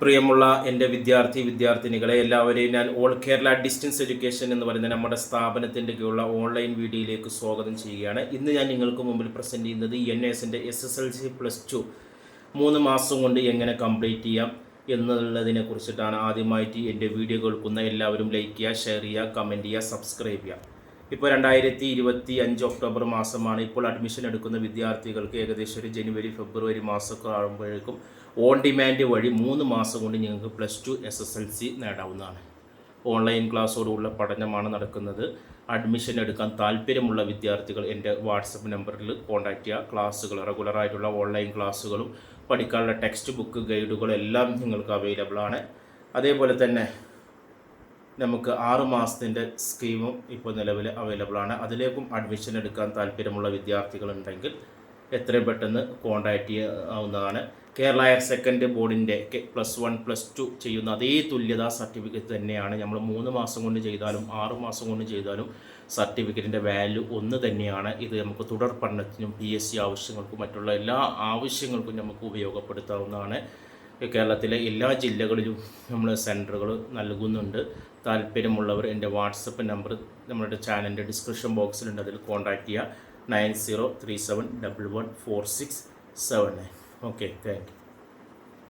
പ്രിയമുള്ള എന്റെ വിദ്യാർത്ഥി വിദ്യാർത്ഥിനികളെ എല്ലാവരെയും ഞാൻ ഓൾ കേരള ഡിസ്റ്റൻസ് എഡ്യൂക്കേഷൻ എന്ന് പറയുന്ന നമ്മുടെ സ്ഥാപനത്തിന്റെ കീഴിലുള്ള ഓൺലൈൻ വീഡിയോയിലേക്ക് സ്വാഗതം ചെയ്യുകയാണ്. ഇന്ന് ഞാൻ നിങ്ങൾക്ക് മുമ്പിൽ പ്രസന്റ് ചെയ്യുന്നത് എൻ എസിന്റെ S S L C plus two മൂന്ന് മാസം കൊണ്ട് എങ്ങനെ കംപ്ലീറ്റ് ചെയ്യാം എന്നുള്ളതിനെ കുറിച്ചിട്ടാണ് ആദ്യമായിട്ട് എന്റെ വീഡിയോ കേൾക്കുന്ന എല്ലാവരും ലൈക്ക് ചെയ്യുക ഷെയർ ചെയ്യുക കമന്റ് ചെയ്യുക സബ്സ്ക്രൈബ് ചെയ്യുക. ഇപ്പോൾ രണ്ടായിരത്തി ഇരുപത്തി അഞ്ച് ഒക്ടോബർ മാസമാണ് ഇപ്പോൾ അഡ്മിഷൻ എടുക്കുന്ന വിദ്യാർത്ഥികൾക്ക് ഏകദേശം ഒരു ജനുവരി ഫെബ്രുവരി മാസമൊക്കെ ആകുമ്പോഴേക്കും ഓൺ ഡിമാൻഡ് വഴി മൂന്ന് മാസം കൊണ്ട് ഞങ്ങൾക്ക് plus two S S L C നേടാവുന്നതാണ്. Online ക്ലാസ്സോടുള്ള പഠനമാണ് നടക്കുന്നത്. അഡ്മിഷൻ എടുക്കാൻ താല്പര്യമുള്ള വിദ്യാർത്ഥികൾ എന്റെ വാട്സപ്പ് നമ്പറിൽ കോൺടാക്റ്റ് ചെയ്യുക. ക്ലാസ്സുകൾ റെഗുലറായിട്ടുള്ള ഓൺലൈൻ ക്ലാസ്സുകളും പഠിക്കാനുള്ള ടെക്സ്റ്റ് ബുക്ക് ഗൈഡുകളും എല്ലാം നിങ്ങൾക്ക് അവൈലബിൾ ആണ് അതേപോലെ തന്നെ നമുക്ക് ആറ് മാസത്തിന്റെ സ്കീമും ഇപ്പോൾ നിലവിൽ അവൈലബിൾ ആണ്. അതിലേക്കും അഡ്മിഷൻ എടുക്കാൻ താല്പര്യമുള്ള വിദ്യാർത്ഥികളുണ്ടെങ്കിൽ എത്രയും പെട്ടെന്ന് കോൺടാക്റ്റ് ചെയ്യാവുന്നതാണ്. കേരള ഹയർ സെക്കൻഡ് ബോർഡിന്റെ പ്ലസ് വൺ പ്ലസ് ടു ചെയ്യുന്ന അതേ തുല്യതാ സർട്ടിഫിക്കറ്റ് തന്നെയാണ്. നമ്മൾ മൂന്ന് മാസം കൊണ്ട് ചെയ്താലും ആറ് മാസം കൊണ്ട് ചെയ്താലും സർട്ടിഫിക്കറ്റിന്റെ വാല്യൂ ഒന്ന് തന്നെയാണ്. ഇത് നമുക്ക് തുടർ പഠനത്തിനും പി എസ് സി ആവശ്യങ്ങൾക്കും മറ്റുള്ള എല്ലാ ആവശ്യങ്ങൾക്കും നമുക്ക് ഉപയോഗപ്പെടുത്താവുന്നതാണ്. കേരളത്തിലെ എല്ലാ ജില്ലകളിലും നമ്മൾ സെന്ററുകൾ നൽകുന്നുണ്ട്. താല്പര്യമുള്ളവർ എന്റെ വാട്സപ്പ് നമ്പർ നമ്മുടെ ചാനലിന്റെ ഡിസ്ക്രിപ്ഷൻ ബോക്സിലുണ്ട്. അതിൽ കോൺടാക്റ്റ് ചെയ്യുക. Nine zero three seven double one four six seven nine. Okay thank you.